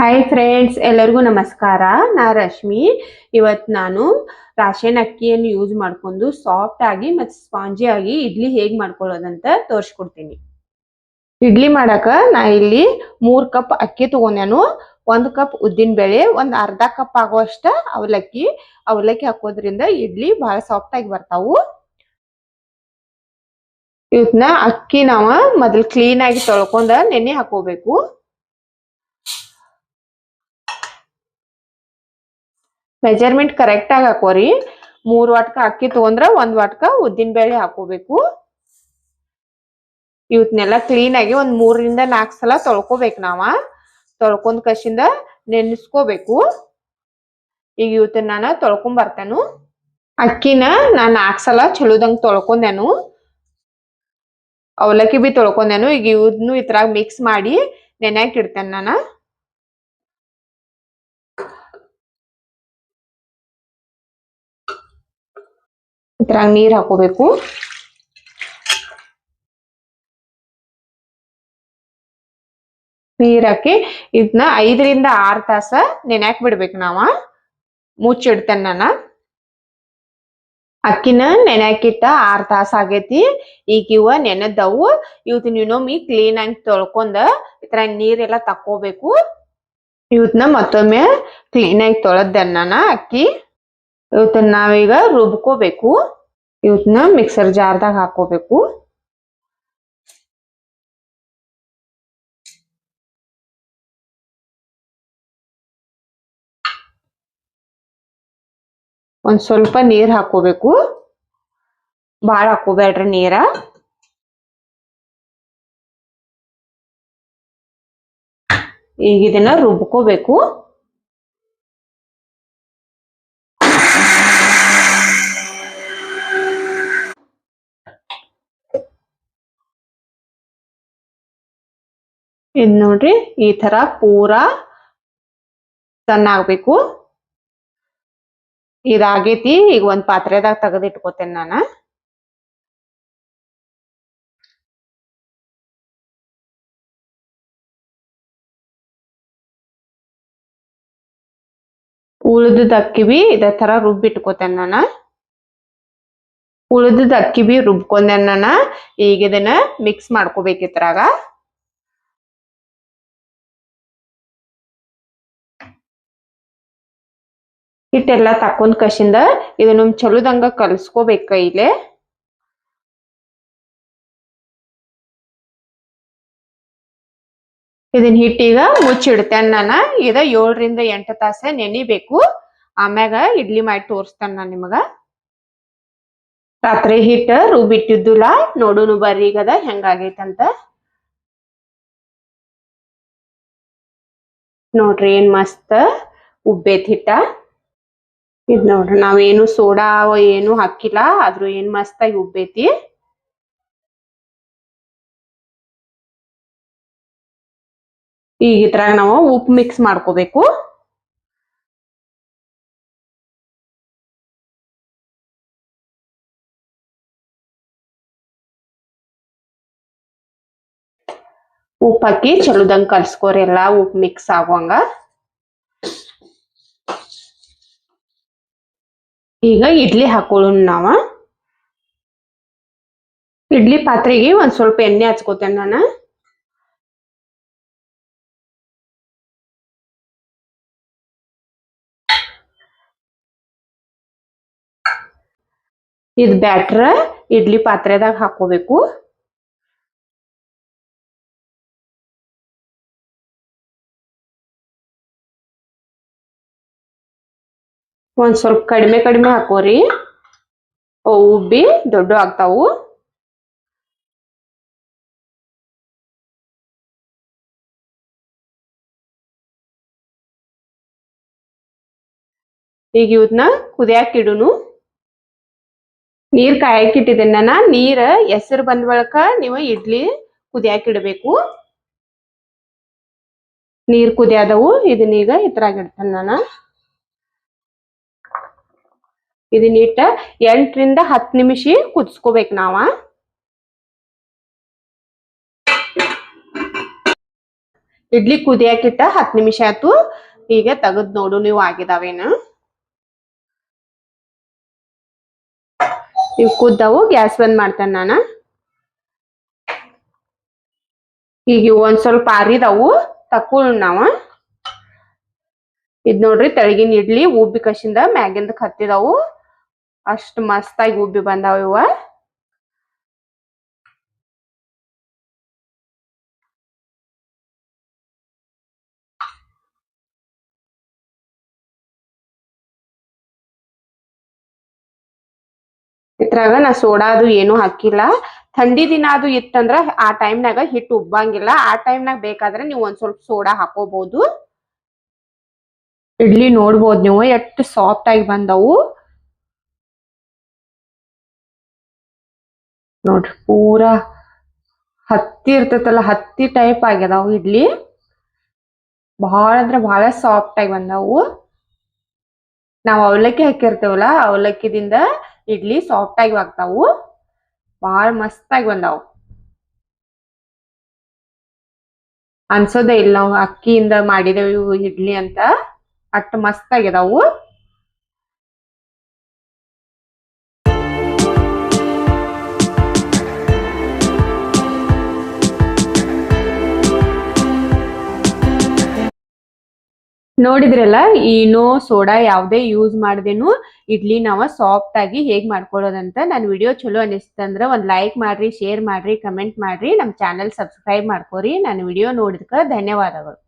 Hi friends ಎಲ್ಲರಿಗೂ ನಮಸ್ಕಾರ. ನಾ ರಶ್ಮಿ. ಇವತ್ತು ನಾನು ರಾಶೇನ ಅಕ್ಕಿಯನ್ನು ಯೂಸ್ ಮಾಡ್ಕೊಂಡು ಸಾಫ್ಟ್ ಆಗಿ ಮತ್ತು ಸ್ಪಾಂಜಿ ಆಗಿ ಇಡ್ಲಿ ಹೇಗೆ ಮಾಡ್ಕೊಳ್ಳೋದಂತ ತೋರಿಸ್ಕೊಡ್ತೀನಿ. ಇಡ್ಲಿ ಮಾಡಕ ನಾ ಇಲ್ಲಿ ಮೂರು ಕಪ್ ಅಕ್ಕಿ ತೊಗೊಂಡೇನು ಒಂದು ಕಪ್ ಉದ್ದಿನ ಬೇಳೆ, ಒಂದು ಅರ್ಧ ಕಪ್ ಆಗುವಷ್ಟು ಅವಲಕ್ಕಿ. ಅವಲಕ್ಕಿ ಹಾಕೋದ್ರಿಂದ ಇಡ್ಲಿ ಭಾಳ ಸಾಫ್ಟ್ ಆಗಿ ಬರ್ತಾವು. ಇವತ್ತನ್ನ ಅಕ್ಕಿ ನಾವು ಮೊದಲು ಕ್ಲೀನ್ ಆಗಿ ತೊಳ್ಕೊಂಡ ನೆನೆ ಹಾಕೋಬೇಕು. ಮೆಜರ್ಮೆಂಟ್ ಕರೆಕ್ಟ್ ಆಗಿ ಹಾಕೋರಿ. ಮೂರು ವಾಟ್ಕ ಅಕ್ಕಿ ತಗೊಂಡ್ರ ಒಂದ್ ವಾಟ್ಕ ಉದ್ದಿನ ಬೇಳೆ ಹಾಕೋಬೇಕು. ಇವತ್ನೆಲ್ಲ ಕ್ಲೀನ್ ಆಗಿ ಒಂದ್ ಮೂರರಿಂದ ನಾಲ್ಕು ಸಲ ತೊಳ್ಕೊಬೇಕು ನಾವ. ತೊಳ್ಕೊಂಡ್ ಕಸಿಂದ ನೆನೆಸ್ಕೋಬೇಕು. ಈಗ ಇವತ್ತನ್ನ ನಾನು ತೊಳ್ಕೊಂಡ್ ಬರ್ತೇನು. ಅಕ್ಕಿನ ನಾನ್ ನಾಲ್ಕು ಸಲ ಚಲೋದಂಗ್ ತೊಳ್ಕೊಂಡೆನು. ಅವಲಕ್ಕಿ ಬಿ ತೊಳ್ಕೊಂಡೆನು. ಈಗ ಇವ್ನು ಇದ್ರಾಗ ಮಿಕ್ಸ್ ಮಾಡಿ ನೆನ್ಯಾಕ್ ಇಡ್ತೇನೆ ನಾನು. ಇದ್ರಾಗ ನೀರ್ ಹಾಕೋಬೇಕು. ನೀರ್ ಹಾಕಿ ಇದನ್ನ ಐದರಿಂದ ಆರ್ ತಾಸ ನೆನ್ಯಾಕ್ ಬಿಡ್ಬೇಕು ನಾವ. ಮುಚ್ಚಿಡ್ತೇನೆ ನಾನು ಅಕ್ಕಿನ ನೆನ್ಯಾಕಿಟ್ಟ ಆರ್ ತಾಸ ಆಗೈತಿ. ಈಗ ಇವ ನೆನೆದವು. ಇವತ್ತಿನ ಇನ್ನೊಮ್ಮೆ ಕ್ಲೀನ್ ಆಗಿ ತೊಳ್ಕೊಂಡ ಇತರ ನೀರೆಲ್ಲ ತಕ್ಕೋಬೇಕು. ಇವತ್ನ ಮತ್ತೊಮ್ಮೆ ಕ್ಲೀನ್ ಆಗಿ ತೊಳೆದ್ದೆ ನಾನು ಅಕ್ಕಿ. ಇವತ್ತನ್ನ ನಾವೀಗ ರುಬ್ಕೋಬೇಕು. ಇವತ್ತನ್ನ ಮಿಕ್ಸರ್ ಜಾರ್ದಾಗ ಹಾಕೋಬೇಕು ಒಂದ್ ಸ್ವಲ್ಪ ನೀರ್ ಹಾಕೋಬೇಕು ಭಾಳ ಹಾಕೋಬೇಡ್ರಿ ನೀರ. ಈಗ ಇದನ್ನ ರುಬ್ಕೋಬೇಕು. ಇದ್ ನೋಡ್ರಿ, ಈ ತರ ಪೂರಾ ಸಣ್ಣ ಆಗ್ಬೇಕು ಇದಾಗೈತಿ ಈಗ ಒಂದ್ ಪಾತ್ರೆದಾಗ ತೆಗೆದು ಇಟ್ಕೋತೇನೆ ನಾನು ಬಿ ಇದೇ ತರ ರುಬ್ಬಿಟ್ಕೋತೇನೆ ನಾನು. ಉಳಿದದ ಅಕ್ಕಿ ಬಿ ರುಬ್ಕೊಂಡೆ ನಾನು, ಈಗ ಇದನ್ನ ಮಿಕ್ಸ್ ಮಾಡ್ಕೋಬೇಕು ಇದ್ರಾಗ. ಹಿಟ್ಟೆಲ್ಲ ತಕೊಂಡ್ ಕಸಿಂದ ನಮ್ ಚಲೋದಂಗ ಕಲ್ಸ್ಕೋಬೇಕ ಕೈಲೆ ಇದನ್ ಹಿಟ್ಟೀಗ ಮುಚ್ಚಿಡ್ತೇನೆ ನಾನು. ಇದ ಏಳರಿಂದ ಎಂಟು ತಾಸ ನೆನಿಬೇಕು. ಆಮ್ಯಾಗ ಇಡ್ಲಿ ಮಾಡಿ ತೋರಿಸ್ತೇನೆ ನಾನು ನಿಮಗ. ರಾತ್ರಿ ಹಿಟ್ಟ ರುಬ್ಬಿಟ್ಟಿದ್ದುಲ್ಲ, ನೋಡುನು ಬರ್ರಿ ಈಗದ ಹೆಂಗಾಗೈತಂತ ನೋಡ್ರಿ ಏನ್ ಮಸ್ತ್ ಉಬ್ಬೈತ್ ಹಿಟ್ಟ. ಇದ್ ನೋಡ್ರಿ ನಾವೇನು ಸೋಡಾ ಏನು ಹಾಕಿಲ್ಲ, ಆದ್ರೂ ಏನ್ ಮಸ್ತಾಗಿ ಉಬ್ಬೈತಿ. ಈಗ ಇದ್ರಾಗ ನಾವು ಉಪ್ಪು ಮಿಕ್ಸ್ ಮಾಡ್ಕೋಬೇಕು. ಉಪ್ಪು ಹಾಕಿ ಚಲೋದಂಗ್ ಕಲ್ಸ್ಕೋರಿ, ಎಲ್ಲಾ ಉಪ್ಪು ಮಿಕ್ಸ್ ಆಗುವಂಗ. ಈಗ ಇಡ್ಲಿ ಹಾಕೊಳ್ಳೋಣ ನಾವು. ಇಡ್ಲಿ ಪಾತ್ರೆಗೆ ಒಂದು ಸ್ವಲ್ಪ ಎಣ್ಣೆ ಹಚ್ಕೋತೇನೆ ನಾನು. ಇದು ಬ್ಯಾಟ್ರ ಇಡ್ಲಿ ಪಾತ್ರೆದಾಗ ಹಾಕೋಬೇಕು ಒಂದ್ ಸ್ವಲ್ಪ ಕಡಿಮೆ ಕಡಿಮೆ ಹಾಕೋರಿ. ಉಬ್ಬಿ ದೊಡ್ಡ ಆಗ್ತಾವು. ಈಗ ಇವತ್ನ ಕುದಿಯಾಕ ಇಡುನು ನೀರ್ ಕಾಯಕ್ ಇಟ್ಟಿದ್ದೇನೆ ನಾನು. ನೀರ್ ಹೆಸರು ಬಂದ ಬಳಿಕ ನೀವು ಇಡ್ಲಿ ಕುದಿಯಾಕ ಇಡಬೇಕು ನೀರ್ ಕುದಿಯಾದವು. ಇದನ್ನೀಗ ಇದ್ರಾಗ ಇಡ್ತೇನೆ ನಾನು. ಇದನ್ನ ಇಟ್ಟ ಎಂಟರಿಂದ ಹತ್ತು ನಿಮಿಷ ಕುದಿಸ್ಕೋಬೇಕು ನಾವ. ಇಡ್ಲಿ ಕುದಿಯಾಕಿಟ್ಟ ಹತ್ತು ನಿಮಿಷ ಆಯ್ತು. ಈಗ ತೆಗದ್ ನೋಡು ನೀವು ಆಗಿದಾವೇನ. ನೀವು ಕುದ್ದವು, ಗ್ಯಾಸ್ ಬಂದ್ ಮಾಡ್ತೇನೆ ನಾನು. ಈಗ ಒಂದ್ ಸ್ವಲ್ಪ ಆರಿದವು ತಕ್ಕೊಳ್ಳೋಣ ನಾವ. ಇದ್ ನೋಡ್ರಿ ತೆಳಗಿನ ಇಡ್ಲಿ, ಉಬ್ಬಿ ಕಶಿಂದ ಮ್ಯಾಗಿಂದ ಹತ್ತಿದವು ಅಷ್ಟು ಮಸ್ತಾಗಿ ಉಬ್ಬಿ ಬಂದಾವ ಇವ. ಇದ್ರಾಗ ನಾ ಸೋಡಾ ಅದು ಏನು ಹಾಕಿಲ್ಲ. ಥಂಡಿ ದಿನ ಅದು ಇತ್ತಂದ್ರ ಆ ಟೈಮ್ನಾಗ ಹಿಟ್ಟು ಉಬ್ಬಂಗಿಲ್ಲ. ಆ ಟೈಮ್ನಾಗ ಬೇಕಾದ್ರೆ ನೀವು ಒಂದ್ ಸ್ವಲ್ಪ ಸೋಡಾ ಹಾಕೋಬಹುದು ಇಡ್ಲಿ ನೋಡ್ಬೋದು ನೀವು, ಎಷ್ಟು ಸಾಫ್ಟ್ ಆಗಿ ಬಂದವು. ನೋಡ್ರಿ, ಪೂರಾ ಹತ್ತಿ ಇರ್ತೈತಲ್ಲ, ಹತ್ತಿ ಟೈಪ್ ಆಗ್ಯದವು ಇಡ್ಲಿ. ಬಹಳ ಅಂದ್ರೆ ಬಹಳ ಸಾಫ್ಟ್ ಆಗಿ ಬಂದವು. ನಾವು ಅವಲಕ್ಕಿ ಹಾಕಿರ್ತೇವಲ್ಲ, ಅವಲಕ್ಕಿದಿಂದ ಇಡ್ಲಿ ಸಾಫ್ಟ್ ಆಗಿ ಆಗ್ತಾವು. ಬಹಳ ಮಸ್ತ್ ಆಗಿ ಬಂದಾವು. ಅನ್ಸೋದೇ ಇಲ್ಲ ನಾವು ಅಕ್ಕಿಯಿಂದ ಮಾಡಿದೆವು ಇಡ್ಲಿ ಅಂತ. ಅಷ್ಟ್ ಮಸ್ತ್ ಆಗಿದಾವು ನೋಡಿದ್ರಲ್ಲ ಏನೋ ಸೋಡಾ ಯಾವುದೇ ಯೂಸ್ ಮಾಡ್ದೇನು ಇಡ್ಲಿ ನಾವ ಸಾಫ್ಟ್ ಆಗಿ ಹೇಗ್ ಮಾಡ್ಕೊಳ್ಳೋದಂತ ನನ್ ವಿಡಿಯೋ ಚಲೋ ಅನಿಸ್ತಂದ್ರ ಒಂದ್ ಲೈಕ್ ಮಾಡ್ರಿ ಶೇರ್ ಮಾಡ್ರಿ ಕಮೆಂಟ್ ಮಾಡ್ರಿ, ನಮ್ ಚಾನೆಲ್ ಸಬ್ಸ್ಕ್ರೈಬ್ ಮಾಡ್ಕೋರಿ ನನ್ನ ವಿಡಿಯೋ ನೋಡಿದ್ಕ ಧನ್ಯವಾದಗಳು.